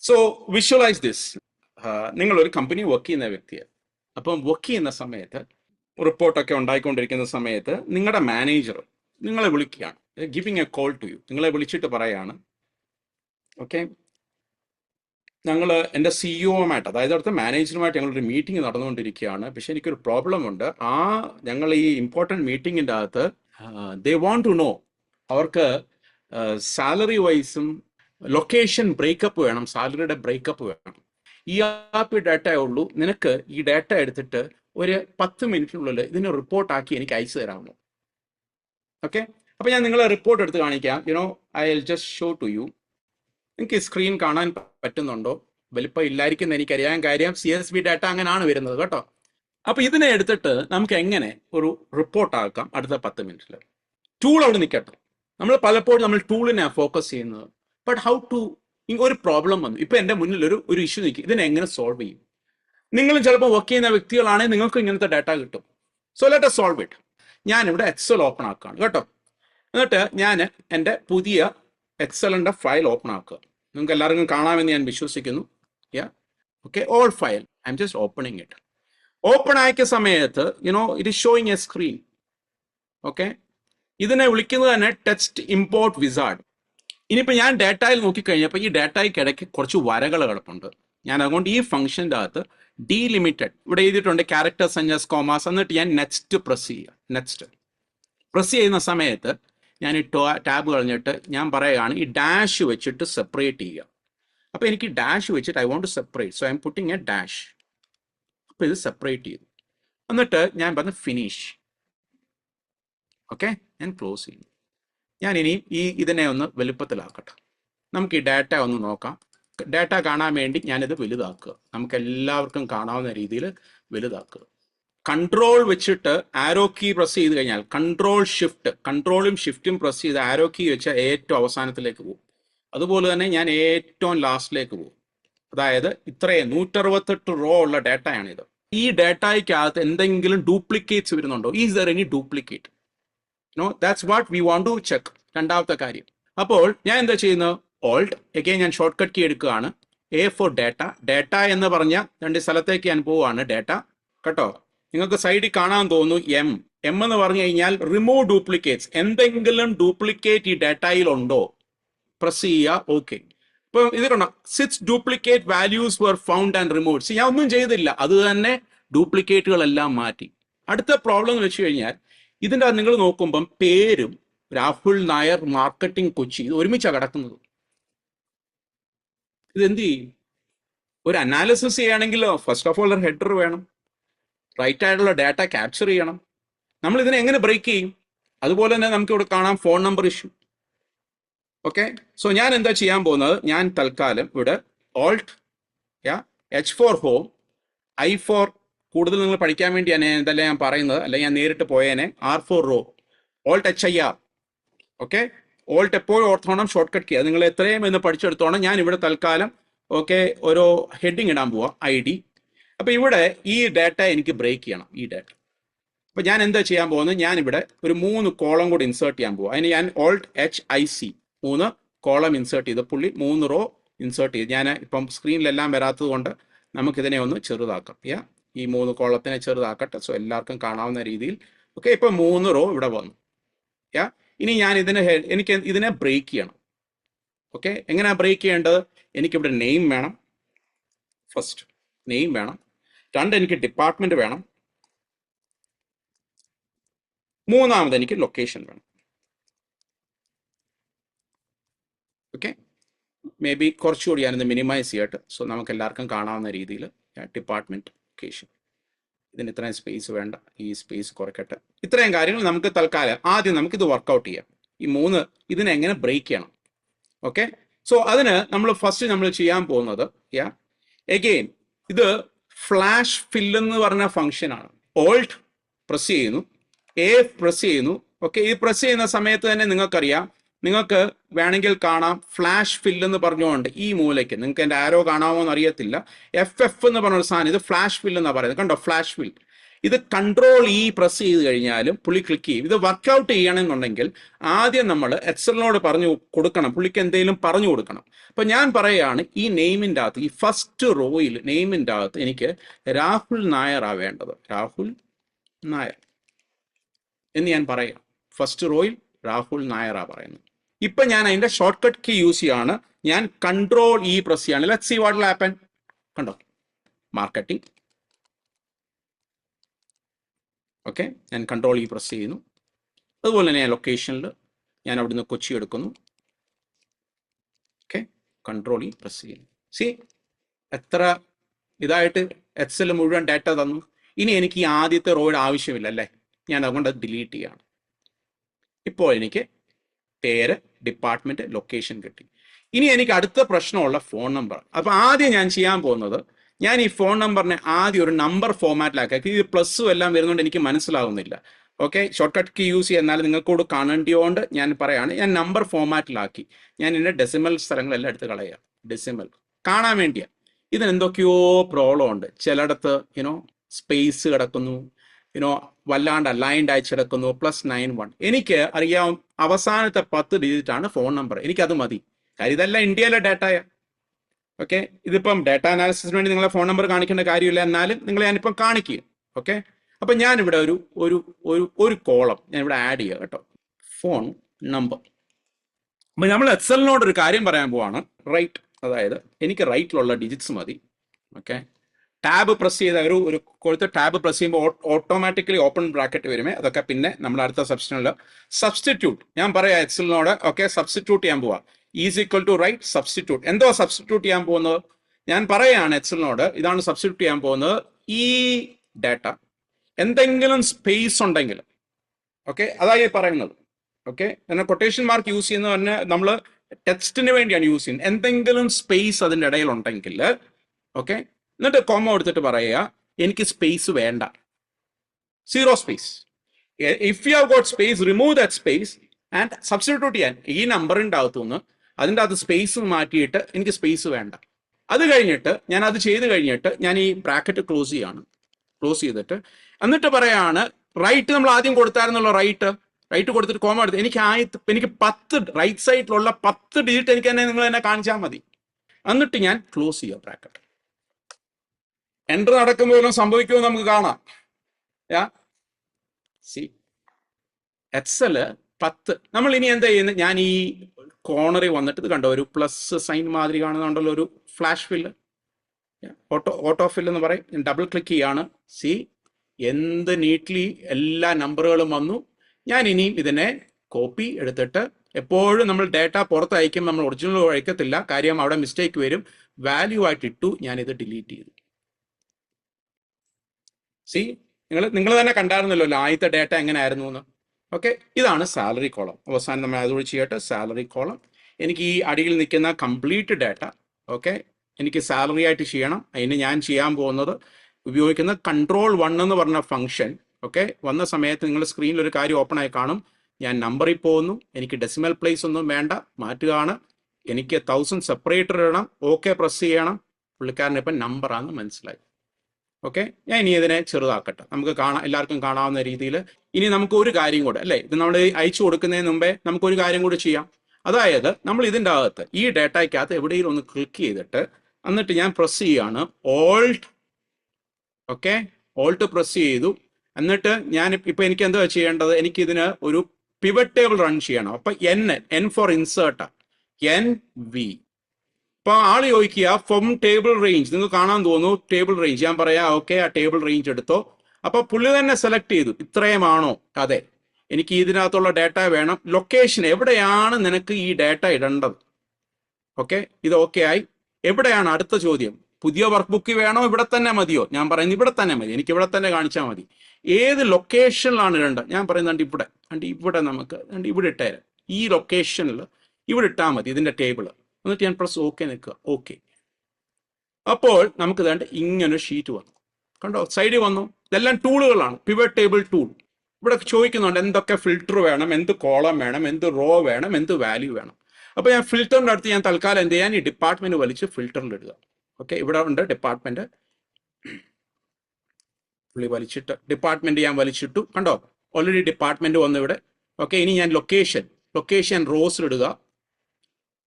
So visualise this നിങ്ങൾ ഒരു company work ചെയ്യുന്ന വ്യക്തിയാണ് അപ്പം വർക്ക് ചെയ്യുന്ന സമയത്ത് റിപ്പോർട്ടൊക്കെ ഉണ്ടായിക്കൊണ്ടിരിക്കുന്ന സമയത്ത് നിങ്ങളുടെ മാനേജർ നിങ്ങളെ വിളിക്കുകയാണ്. Giving a call to you നിങ്ങളെ വിളിച്ചിട്ട് പറയാണ് ഓക്കെ ഞങ്ങൾ എന്റെ സിഇഒമായിട്ട് അതായത് അടുത്ത മാനേജറുമായിട്ട് ഞങ്ങളൊരു മീറ്റിംഗ് നടന്നുകൊണ്ടിരിക്കുകയാണ്. പക്ഷെ എനിക്കൊരു പ്രോബ്ലം ഉണ്ട്. ആ ഞങ്ങൾ ഈ ഇമ്പോർട്ടന്റ് മീറ്റിങ്ങിന്റെ അകത്ത് ദേ വാണ്ട് ടു നോ അവർക്ക് സാലറി വൈസും ലൊക്കേഷൻ ബ്രേക്കപ്പ് വേണം സാലറിയുടെ ബ്രേക്കപ്പ് വേണം. ഇ ആർ പി ഡാറ്റയേ ഉള്ളൂ. നിനക്ക് ഈ ഡാറ്റ എടുത്തിട്ട് ഒരു പത്ത് മിനിറ്റിനുള്ളിൽ ഇതിനെ റിപ്പോർട്ടാക്കി എനിക്ക് അയച്ചു തരാമോ? ഓക്കെ അപ്പൊ ഞാൻ നിങ്ങളെ റിപ്പോർട്ട് എടുത്ത് കാണിക്കാം. You know I will just show to you നിങ്ങൾക്ക് സ്ക്രീൻ കാണാൻ പറ്റുന്നുണ്ടോ? വലിപ്പം ഇല്ലായിരിക്കുന്ന എനിക്കറിയാൻ കാര്യം സി എസ് ബി ഡാറ്റ അങ്ങനെയാണ് വരുന്നത് കേട്ടോ. അപ്പൊ ഇതിനെ എടുത്തിട്ട് നമുക്ക് എങ്ങനെ ഒരു റിപ്പോർട്ട് ആക്കാം അടുത്ത പത്ത് മിനിറ്റിൽ ടൂൾ അവിടെ നിൽക്കട്ടെ നമ്മൾ പലപ്പോഴും നമ്മൾ ടൂളിനെ ഫോക്കസ് ചെയ്യുന്നത് ബട്ട് ഹൗ ടു ഒരു പ്രോബ്ലം വന്നു. ഇപ്പൊ എന്റെ മുന്നിൽ ഒരു ഒരു ഇഷ്യൂ നിൽക്കും. ഇതിനെ എങ്ങനെ സോൾവ് ചെയ്യും? നിങ്ങളും ചിലപ്പോൾ വർക്ക് ചെയ്യുന്ന വ്യക്തികളാണെങ്കിൽ നിങ്ങൾക്ക് ഇങ്ങനത്തെ ഡാറ്റ കിട്ടും. സോ ലെറ്റ് സോൾവ് ഇറ്റ് ഞാൻ ഇവിടെ എക്സൽ ഓപ്പൺ ആക്കുകയാണ് കേട്ടോ. എന്നിട്ട് ഞാൻ എന്റെ പുതിയ എക്സലിന്റെ ഫയൽ ഓപ്പൺ ആക്കുക. നിങ്ങൾക്ക് എല്ലാവർക്കും കാണാമെന്ന് ഞാൻ വിശ്വസിക്കുന്നു. Yeah okay all file I'm just opening it open ആക്കിയ സമയത്ത് you know it is showing a screen okay ഇതിനെ വിളിക്കുന്നത് തന്നെ ടെക്സ്റ്റ് ഇമ്പോർട്ട് വിസാർഡ് ഇനിയിപ്പോൾ ഞാൻ ഡാറ്റയിൽ നോക്കിക്കഴിഞ്ഞപ്പോൾ ഈ ഡാറ്റയ്ക്ക് ഇടയ്ക്ക് കുറച്ച് വരകൾ കിടപ്പുണ്ട്. ഞാൻ അതുകൊണ്ട് ഈ ഫംഗ്ഷന്റെ അകത്ത് ഡീലിമിറ്റഡ് ഇവിടെ എഴുതിയിട്ടുണ്ട് ക്യാരക്ടർ സഞ്ചസ് കോമാസ് എന്നിട്ട് ഞാൻ നെക്സ്റ്റ് പ്രസ് ചെയ്യുക. നെക്സ്റ്റ് പ്രസ് ചെയ്യുന്ന സമയത്ത് ഞാൻ ഈ ടാബ് കളഞ്ഞിട്ട് ഞാൻ പറയുകയാണ് ഈ ഡാഷ് വെച്ചിട്ട് സെപ്പറേറ്റ് ചെയ്യുക. അപ്പോൾ എനിക്ക് ഡാഷ് വെച്ചിട്ട് I want to separate so I'm putting a dash അപ്പോൾ ഇത് സെപ്പറേറ്റ് ചെയ്തു. എന്നിട്ട് ഞാൻ പറഞ്ഞ് ഫിനിഷ് ഓക്കെ ഞാൻ ക്ലോസ് ചെയ്യുന്നു. ഞാൻ ഇനിയും ഈ ഇതിനെ ഒന്ന് വലുപ്പത്തിലാക്കട്ടെ. നമുക്ക് ഈ ഡാറ്റ ഒന്ന് നോക്കാം. ഡാറ്റ കാണാൻ വേണ്ടി ഞാനിത് വലുതാക്കുക. നമുക്ക് എല്ലാവർക്കും കാണാവുന്ന രീതിയിൽ വലുതാക്കുക. കൺട്രോൾ വെച്ചിട്ട് ആരോ കീ പ്രസ് ചെയ്ത് കഴിഞ്ഞാൽ കൺട്രോൾ ഷിഫ്റ്റ് കൺട്രോളും ഷിഫ്റ്റും പ്രസ് ചെയ്ത് ആരോ കീ വെച്ചാൽ ഏറ്റവും അവസാനത്തിലേക്ക് പോകും. അതുപോലെ തന്നെ ഞാൻ ഏറ്റവും ലാസ്റ്റിലേക്ക് പോകും. അതായത് ഇത്രയും നൂറ്ററുപത്തെട്ട് റോ ഉള്ള ഡാറ്റയാണിത് ഈ ഡാറ്റയ്ക്കകത്ത് എന്തെങ്കിലും ഡ്യൂപ്ലിക്കേറ്റ്സ് വരുന്നുണ്ടോ? Is there any duplicate no that's what we want to check രണ്ടാമത്തെ കാര്യം. അപ്പോൾ ഞാൻ എന്താ ചെയ്യുന്നത്? ഓൾഡ് എഗെയിൻ ഞാൻ ഷോർട്ട് കട്ട് കീ എടുക്കുകയാണ്. എ ഫോർ ഡാറ്റ ഡാറ്റ എന്ന് പറഞ്ഞ രണ്ട് സ്ഥലത്തേക്ക് ഞാൻ പോവുകയാണ് ഡാറ്റ കേട്ടോ? നിങ്ങൾക്ക് സൈഡിൽ കാണാൻ തോന്നുന്നു എം എം എന്ന് പറഞ്ഞു കഴിഞ്ഞാൽ റിമൂവ് ഡ്യൂപ്ലിക്കേറ്റ്സ് എന്തെങ്കിലും ഡ്യൂപ്ലിക്കേറ്റ് ഈ ഡാറ്റയിൽ ഉണ്ടോ പ്രസ് ചെയ്യുക. ഓക്കെ ഇപ്പൊ ഇത് കണ്ടോ? Six duplicate values were found and remove ഞാൻ ഒന്നും ചെയ്തില്ല. അത് തന്നെ ഡ്യൂപ്ലിക്കേറ്റുകളെല്ലാം മാറ്റി. അടുത്ത പ്രോബ്ലം എന്ന് വെച്ച് കഴിഞ്ഞാൽ ഇതിന്റെ നിങ്ങൾ നോക്കുമ്പം പേരും രാഹുൽ നായർ മാർക്കറ്റിംഗ് കൊച്ചി ഇത് ഒരുമിച്ചാണ് കിടക്കുന്നത്. ഇതെന്ത് ചെയ്യും? ഒരു അനാലിസിസ് ചെയ്യുകയാണെങ്കിൽ ഫസ്റ്റ് ഓഫ് ഓൾ ഒരു ഹെഡർ വേണം. റൈറ്റ് ആയിട്ടുള്ള ഡാറ്റ ക്യാപ്ചർ ചെയ്യണം. നമ്മൾ ഇതിനെ എങ്ങനെ ബ്രേക്ക് ചെയ്യും? അതുപോലെ തന്നെ നമുക്ക് ഇവിടെ കാണാം phone number issue okay so ഞാൻ എന്താ ചെയ്യാൻ പോകുന്നത്? ഞാൻ തൽക്കാലം ഇവിടെ alt yeah H for home I for കൂടുതൽ നിങ്ങൾ പഠിക്കാൻ വേണ്ടി ഞാൻ എന്തല്ല ഞാൻ പറയുന്നത്. അല്ലെങ്കിൽ ഞാൻ നേരിട്ട് പോയേനെ. R for row all touch I R okay alt എപ്പോഴും ഓർത്തോണം ഷോർട്ട് കട്ട് ചെയ്യുക നിങ്ങൾ എത്രയും എന്ന് പഠിച്ചെടുത്തോണം. ഞാൻ ഇവിടെ തൽക്കാലം ഓക്കെ ഓരോ ഹെഡിങ് ഇടാൻ പോവാം. ഐ ഡി അപ്പൊ ഇവിടെ ഈ ഡാറ്റ എനിക്ക് ബ്രേക്ക് ചെയ്യണം. ഈ ഡാറ്റ അപ്പൊ ഞാൻ എന്താ ചെയ്യാൻ പോകുന്നത്? ഞാൻ ഇവിടെ ഒരു മൂന്ന് കോളം കൂടി ഇൻസേർട്ട് ചെയ്യാൻ പോവാം. അതിന് ഞാൻ ഓൾട്ട് എച്ച് ഐ സി മൂന്ന് കോളം ഇൻസേർട്ട് ചെയ്ത്. പുള്ളി മൂന്ന് റോ ഇൻസേർട്ട് ചെയ്ത്. ഞാൻ ഇപ്പം സ്ക്രീനിലെല്ലാം വരാത്തത് കൊണ്ട് നമുക്കിതിനെ ഒന്ന് ചെറുതാക്കാം. യാ ഈ മൂന്ന് കോളത്തിനെ ചെറുതാക്കട്ടെ. സോ എല്ലാവർക്കും കാണാവുന്ന രീതിയിൽ. ഓക്കെ ഇപ്പൊ മൂന്ന് റോ ഇവിടെ വന്നു. യാ ഇനി ഞാൻ ഇതിനെ എനിക്ക് ഇതിനെ ബ്രേക്ക് ചെയ്യണം. ഓക്കെ എങ്ങനെയാ ബ്രേക്ക് ചെയ്യേണ്ടത്? എനിക്കിവിടെ നെയിം വേണം. ഫസ്റ്റ് നെയിം വേണം. രണ്ട് എനിക്ക് ഡിപ്പാർട്ട്മെന്റ് വേണം. മൂന്നാമത് എനിക്ക് ലൊക്കേഷൻ വേണം. ഓക്കെ മേ ബി കുറച്ചുകൂടി ഞാനിത് മിനിമൈസ് ചെയ്യട്ടെ. സോ നമുക്ക് എല്ലാവർക്കും കാണാവുന്ന രീതിയിൽ ഡിപ്പാർട്ട്മെന്റ് ലൊക്കേഷൻ ഇതിന് ഇത്രയും സ്പേസ് വേണ്ട. ഈ സ്പേസ് കുറയ്ക്കട്ടെ. ഇത്രയും കാര്യങ്ങൾ നമുക്ക് തൽക്കാലം ആദ്യം നമുക്ക് ഇത് വർക്കൗട്ട് ചെയ്യാം. ഈ മൂന്ന് ഇതിനെങ്ങനെ ബ്രേക്ക് ചെയ്യണം? ഓക്കെ സോ അതിന് നമ്മൾ ഫസ്റ്റ് നമ്മൾ ചെയ്യാൻ പോകുന്നത് യാ എഗെയിൻ ഇത് ഫ്ലാഷ് ഫിൽ എന്ന് പറഞ്ഞ ഫംഗ്ഷൻ ആണ്. ഓൾട്ട് പ്രസ് ചെയ്യുന്നു. എ പ്രസ് ചെയ്യുന്നു. ഓക്കെ ഈ പ്രസ് ചെയ്യുന്ന സമയത്ത് തന്നെ നിങ്ങൾക്കറിയാം നിങ്ങൾക്ക് വേണമെങ്കിൽ കാണാം ഫ്ലാഷ് ഫിൽ എന്ന് പറഞ്ഞുകൊണ്ട് ഈ മൂലയ്ക്ക്. നിങ്ങൾക്ക് എന്റെ ആരോ കാണാമോ എന്ന് അറിയത്തില്ല എഫ് എഫ് എന്ന് പറഞ്ഞ ഒരു സാധനം ഇത് ഫ്ലാഷ് ഫിൽ എന്നാണ് പറയുന്നത്. കണ്ടോ? ഫ്ലാഷ് ഫിൽ ഇത് കൺട്രോൾ ഈ പ്രസ് ചെയ്ത് കഴിഞ്ഞാലും പുള്ളി ക്ലിക്ക് ചെയ്യും. ഇത് വർക്കൗട്ട് ചെയ്യണമെന്നുണ്ടെങ്കിൽ ആദ്യം നമ്മൾ എക്സലിനോട് പറഞ്ഞു കൊടുക്കണം. പുള്ളിക്ക് എന്തെങ്കിലും പറഞ്ഞു കൊടുക്കണം. അപ്പൊ ഞാൻ പറയുകയാണ് ഈ നെയിമിന്റെ അകത്ത് ഈ ഫസ്റ്റ് റോയിൽ നെയിമിന്റെ അകത്ത് എനിക്ക് രാഹുൽ നായർ ആ വേണ്ടത്. രാഹുൽ നായർ. എന്ന് ഞാൻ പറയാം. ഫസ്റ്റ് റോയിൽ രാഹുൽ നായർ ആ പറയുന്നത്. ഇപ്പൊ ഞാൻ അതിന്റെ ഷോർട്ട് കട്ട് കീ യൂസ് ചെയ്യാണ്. ഞാൻ കൺട്രോൾ ഇ പ്രസ് ചെയ്യാണ്. ലെറ്റ് സി വാട്ട് ഹാപ്പൻ കണ്ടോ? മാർക്കറ്റിംഗ് ഓക്കെ ഞാൻ കൺട്രോൾ ഇ പ്രസ് ചെയ്യുന്നു. അതുപോലെ തന്നെ ലൊക്കേഷനിൽ ഞാൻ അവിടുന്ന് കൊച്ചി എടുക്കുന്നു. ഓക്കെ കൺട്രോൾ ഇ പ്രസ് ചെയ്യുന്നു. സി എത്ര ഇതായിട്ട് എക്സൽ മുഴുവൻ ഡാറ്റ തന്നു. ഇനി എനിക്ക് ഈ ആദ്യത്തെ റോയുടെ ആവശ്യമില്ല അല്ലേ? ഞാൻ അതുകൊണ്ട് അത് ഡിലീറ്റ് ചെയ്യാണ്. ഇപ്പോൾ എനിക്ക് പേര് ഡിപ്പാർട്ട്മെന്റ് ലൊക്കേഷൻ കിട്ടി. ഇനി എനിക്ക് അടുത്ത പ്രശ്നമുള്ള ഫോൺ നമ്പർ അപ്പൊ ആദ്യം ഞാൻ ചെയ്യാൻ പോകുന്നത് ഞാൻ ഈ ഫോൺ നമ്പറിനെ ആദ്യം ഒരു നമ്പർ ഫോമാറ്റിലാക്കി ഇത് പ്ലസ്സും എല്ലാം വരുന്നതുകൊണ്ട് എനിക്ക് മനസ്സിലാവുന്നില്ല. Okay shortcut key use ചെയ്യുന്നാൽ നിങ്ങൾക്കോട് കാണേണ്ടിയോണ്ട് ഞാൻ പറയാണ് ഞാൻ നമ്പർ ഫോമാറ്റിലാക്കി ഞാൻ എന്റെ ഡെസിമൽ സ്ഥലങ്ങളെല്ലാം എടുത്ത് കളയാം. ഡെസിമൽ കാണാൻ വേണ്ടിയാ. ഇതിന് എന്തൊക്കെയോ പ്രോബ്ലം ഉണ്ട്. ചിലയിടത്ത് യുനോ സ്പേസ് കിടക്കുന്നു. യുനോ വല്ലാണ്ട് അലൈൻഡ് ആയി കിടക്കുന്നു പ്ലസ് നയൻ വൺ എനിക്ക് അറിയാം അവസാനത്തെ പത്ത് ആണ് ഫോൺ നമ്പർ എനിക്ക് അത് മതി. കാര്യം ഇതല്ല ഇന്ത്യയിലെ ഡാറ്റയാ ഓക്കെ ഇതിപ്പം ഡാറ്റ അനാലിസിസിന് വേണ്ടി നിങ്ങളെ ഫോൺ നമ്പർ കാണിക്കേണ്ട കാര്യമില്ല എന്നാലും നിങ്ങൾ ഞാനിപ്പം കാണിക്കുക ഓക്കെ അപ്പൊ ഞാനിവിടെ ഒരു ഒരു ഒരു ഒരു കോളം ഞാൻ ഇവിടെ ആഡ് ചെയ്യുക കേട്ടോ. ഫോൺ നമ്പർ അപ്പൊ നമ്മൾ എക്സലിനോട് ഒരു കാര്യം പറയാൻ പോവാണ്. റൈറ്റ് അതായത് എനിക്ക് റൈറ്റിലുള്ള ഡിജിറ്റ്സ് മതി. ഓക്കെ ടാബ് പ്രസ് ചെയ്ത ഒരു ഒരു കൊടുത്ത് ടാബ് പ്രസ് ചെയ്യുമ്പോൾ ഓട്ടോമാറ്റിക്കലി ഓപ്പൺ ബ്രാക്കറ്റ് വരുമേ. അതൊക്കെ പിന്നെ നമ്മൾ അടുത്ത സെപ്ഷനിൽ സബ്സ്റ്റിറ്റ്യൂട്ട് ഞാൻ പറയാം എക്സലിനോട് ഓക്കെ സബ്സ്റ്റിറ്റ്യൂട്ട് ചെയ്യാൻ പോവാ. Is equal to right substitute എന്തോ സബ്സ്റ്റിറ്റ്യൂട്ട് ചെയ്യാൻ പോകുന്നത്? ഞാൻ പറയാണ് എക്സലിനോട് ഇതാണ് സബ്സ്റ്റിറ്റ്യൂട്ട് ചെയ്യാൻ പോകുന്നത്. ഈ ഡാറ്റ എന്തെങ്കിലും സ്പേസ് ഉണ്ടെങ്കിൽ. ഓക്കെ അതായി പറയുന്നത്. ഓക്കെ എന്നാൽ കൊട്ടേഷൻ മാർക്ക് യൂസ് ചെയ്യുന്ന പറഞ്ഞ നമ്മൾ ടെക്സ്റ്റിന് വേണ്ടിയാണ് യൂസ് ചെയ്യുന്നത്. എന്തെങ്കിലും സ്പേസ് അതിന്റെ ഇടയിൽ ഉണ്ടെങ്കിൽ. ഓക്കെ എന്നിട്ട് കോമ എടുത്തിട്ട് പറയുക എനിക്ക് സ്പേസ് വേണ്ട. Zero space if you have got space remove that space and substitute ചെയ്യാൻ. ഈ നമ്പറിന്റെ അകത്തുനിന്ന് അതിന്റെ അകത്ത് സ്പേസ് മാറ്റിയിട്ട് എനിക്ക് സ്പേസ് വേണ്ട. അത് കഴിഞ്ഞിട്ട് ഞാൻ അത് ചെയ്ത് കഴിഞ്ഞിട്ട് ഞാൻ ഈ ബ്രാക്കറ്റ് ക്ലോസ് ചെയ്യാണ്. ക്ലോസ് ചെയ്തിട്ട് എന്നിട്ട് പറയാണ് റൈറ്റ് നമ്മൾ ആദ്യം കൊടുത്തായിരുന്നല്ലോ റൈറ്റ് റൈറ്റ് കൊടുത്തിട്ട് കോമ എടുത്ത് എനിക്ക് ആദ്യത്തെ എനിക്ക് പത്ത് റൈറ്റ് സൈഡിലുള്ള പത്ത് ഡിജിറ്റ് എനിക്ക് തന്നെ നിങ്ങൾ എന്നെ കാണിച്ചാൽ മതി. എന്നിട്ട് ഞാൻ ക്ലോസ് ചെയ്യുക ബ്രാക്കറ്റ് എന്റർ നടക്കുമ്പോഴും സംഭവിക്കുമോ നമുക്ക് കാണാം. യാ സി എക്സൽ പത്ത്. നമ്മൾ ഇനി എന്താ ചെയ്യുന്നത് ഞാൻ ഈ കോർണറിൽ വന്നിട്ട് ഇത് കണ്ടോ? ഒരു പ്ലസ് സൈൻ മാതിരി കാണുന്നുണ്ടല്ലോ ഒരു flash fill auto auto fill എന്ന് പറയും. ഞാൻ ഡബിൾ ക്ലിക്ക് ചെയ്യാണ്. സി എന്ത് നീറ്റ്ലി എല്ലാ നമ്പറുകളും വന്നു. ഞാൻ ഇനിയും ഇതിനെ കോപ്പി എടുത്തിട്ട് എപ്പോഴും നമ്മൾ ഡേറ്റ പുറത്ത് അയക്കും നമ്മൾ ഒറിജിനൽ അയക്കത്തില്ല കാര്യം അവിടെ മിസ്റ്റേക്ക് വരും. വാല്യൂ ആയിട്ട് ഇട്ടു. ഞാൻ ഇത് ഡിലീറ്റ് ചെയ്തു. സി നിങ്ങൾ നിങ്ങൾ തന്നെ കണ്ടായിരുന്നല്ലോ ആദ്യത്തെ ഡേറ്റ എങ്ങനെയായിരുന്നു എന്ന്. ഓക്കെ ഇതാണ് സാലറി കോളം അവസാനം നമ്മൾ അതുകൊണ്ട് ചെയ്യട്ടെ സാലറി കോളം എനിക്ക് ഈ അടിയിൽ നിൽക്കുന്ന കംപ്ലീറ്റ് ഡേറ്റ ഓക്കെ എനിക്ക് സാലറി ആയിട്ട് ചെയ്യണം. അതിന് ഞാൻ ചെയ്യാൻ പോകുന്നത് ഉപയോഗിക്കുന്ന കൺട്രോൾ വൺ എന്ന് പറഞ്ഞ ഫംഗ്ഷൻ ഓക്കെ വന്ന സമയത്ത് നിങ്ങൾ സ്ക്രീനിൽ ഒരു കാര്യം ഓപ്പൺ ആയി കാണും. ഞാൻ നമ്പറിൽ പോകുന്നു. എനിക്ക് ഡെസിമൽ പ്ലേസ് ഒന്നും വേണ്ട. മാറ്റുകയാണ്. എനിക്ക് തൗസൻഡ് സെപ്പറേറ്റർ ഇടണം. ഓക്കെ പ്രസ് ചെയ്യണം. പുള്ളിക്കാരനിപ്പം നമ്പറാണെന്ന് മനസ്സിലായി. ഓക്കെ ഞാൻ ഇനി ഇതിനെ ചെറുതാക്കട്ടെ. നമുക്ക് കാണാം എല്ലാവർക്കും കാണാവുന്ന രീതിയിൽ ഇനി നമുക്ക് ഒരു കാര്യം കൂടെ അല്ലേ? ഇത് നമ്മൾ അയച്ചു കൊടുക്കുന്നതിന് മുമ്പേ നമുക്ക് ഒരു കാര്യം കൂടി ചെയ്യാം. അതായത് നമ്മൾ ഇതിന്റെ അകത്ത് ഈ ഡേറ്റയ്ക്കകത്ത് എവിടെയെങ്കിലും ഒന്ന് ക്ലിക്ക് ചെയ്തിട്ട് എന്നിട്ട് ഞാൻ പ്രസ് ചെയ്യാണ് ഓൾട്ട് ഓക്കെ ഓൾട്ട് പ്രസ് ചെയ്തു. എന്നിട്ട് ഞാൻ ഇപ്പൊ എനിക്ക് എന്താ ചെയ്യേണ്ടത്? എനിക്ക് ഇതിന് ഒരു പിവറ്റ് ടേബിൾ റൺ ചെയ്യണം. അപ്പൊ N N for insert N V ഇപ്പൊ ആൾ ചോദിക്കുക ഫ്രം ടേബിൾ റേഞ്ച് നിങ്ങൾക്ക് കാണാൻ തോന്നുന്നു ടേബിൾ റേഞ്ച് ഞാൻ പറയാം ഓക്കെ ആ ടേബിൾ റേഞ്ച് എടുത്തോ. അപ്പൊ പുള്ളി തന്നെ സെലക്ട് ചെയ്തു ഇത്രയുമാണോ അതെ. എനിക്ക് ഇതിനകത്തുള്ള ഡാറ്റ വേണം. ലൊക്കേഷൻ എവിടെയാണ് നിനക്ക് ഈ ഡാറ്റ ഇടേണ്ടത്? ഓക്കെ ഇത് ഓക്കെ ആയി. എവിടെയാണ് അടുത്ത ചോദ്യം? പുതിയ വർക്ക് ബുക്ക് വേണോ? ഇവിടെ തന്നെ മതിയോ? ഞാൻ പറയുന്നത് ഇവിടെ തന്നെ മതി. എനിക്ക് ഇവിടെ തന്നെ കാണിച്ചാൽ മതി. ഏത് ലൊക്കേഷനിലാണ് ഇടേണ്ടത്? ഞാൻ പറയുന്നത് ഇവിടെ. കണ്ട് ഇവിടെ നമുക്ക് ഇവിടെ ഇട്ടേരാം. ഈ ലൊക്കേഷനിൽ ഇവിടെ ഇട്ടാൽ മതി ഇതിന്റെ ടേബിൾ എന്നിട്ട് ഞാൻ പ്രസ് ഓക്കെ നിൽക്കുക. ഓക്കെ അപ്പോൾ നമുക്ക് വേണ്ട ഇങ്ങനെ ഷീറ്റ് വന്നു. കണ്ടോ? സൈഡിൽ വന്നു. ഇതെല്ലാം ടൂളുകളാണ് പിവറ്റ് ടേബിൾ ടൂൾ ഇവിടെ ചോദിക്കുന്നുണ്ട് എന്തൊക്കെ ഫിൽറ്റർ വേണം? എന്ത് കോളം വേണം? എന്ത് റോ വേണം? എന്ത് വാല്യൂ വേണം? അപ്പോൾ ഞാൻ ഫിൽറ്ററിന്റെ അടുത്ത് ഞാൻ തൽക്കാലം എന്ത് ചെയ്യാൻ ഈ ഡിപ്പാർട്ട്മെന്റ് വലിച്ച് ഫിൽറ്ററിൽ ഇടുക. ഓക്കെ ഇവിടെ ഉണ്ട് ഡിപ്പാർട്ട്മെന്റ് പുള്ളി വലിച്ചിട്ട് ഡിപ്പാർട്ട്മെന്റ് ഞാൻ വലിച്ചിട്ടു. കണ്ടോ? ഓൾറെഡി ഡിപ്പാർട്ട്മെന്റ് വന്നു ഇവിടെ. ഓക്കെ ഇനി ഞാൻ ലൊക്കേഷൻ ലൊക്കേഷൻ റോസിലിടുക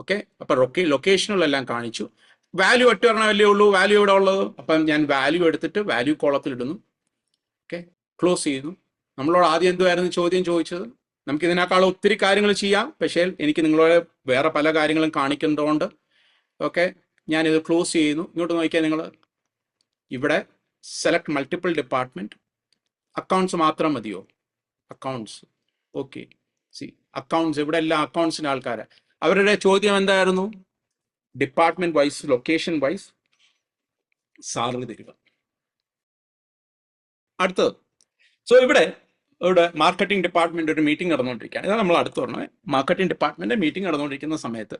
ഓക്കെ? അപ്പൊ ലൊക്കേഷനുകളെല്ലാം കാണിച്ചു. വാല്യൂ ഒറ്റ ഒരെണ്ണമല്ലേ ഉള്ളൂ? വാല്യൂ എവിടെ ഉള്ളത്? അപ്പം ഞാൻ വാല്യൂ എടുത്തിട്ട് വാല്യൂ കോളത്തിൽ ഇടുന്നു. ഓക്കെ? ക്ലോസ് ചെയ്യുന്നു. നമ്മളോട് ആദ്യം എന്തുമായിരുന്നു ചോദ്യം ചോദിച്ചത്? നമുക്ക് ഇതിനേക്കാൾ ഒത്തിരി കാര്യങ്ങൾ ചെയ്യാം. പക്ഷേ എനിക്ക് നിങ്ങളോട് വേറെ പല കാര്യങ്ങളും കാണിക്കുന്നതുകൊണ്ട് ഓക്കെ? ഞാനിത് ക്ലോസ് ചെയ്യുന്നു. ഇങ്ങോട്ട് നോക്കിയാൽ നിങ്ങൾ ഇവിടെ സെലക്ട് മൾട്ടിപ്പിൾ ഡിപ്പാർട്ട്മെന്റ് അക്കൗണ്ട്സ് മാത്രം മതിയോ? അക്കൗണ്ട്സ് ഓക്കെ സി അക്കൗണ്ട്സ് ഇവിടെ എല്ലാ അക്കൗണ്ട്സിന്റെ ആൾക്കാരാണ് അവരുടെ ചോദ്യം എന്തായിരുന്നു? Department wise location wise salary തരിക. അടുത്തത്. സോ ഇവിടെ ഇവിടെ മാർക്കറ്റിംഗ് ഡിപ്പാർട്ട്മെന്റ് ഒരു മീറ്റിംഗ് നടന്നുകൊണ്ടിരിക്കുകയാണ്. ഇതാണ് നമ്മൾ അടുത്ത് പറഞ്ഞത്. മാർക്കറ്റിംഗ് ഡിപ്പാർട്ട്മെന്റ് മീറ്റിംഗ് നടന്നുകൊണ്ടിരിക്കുന്ന സമയത്ത്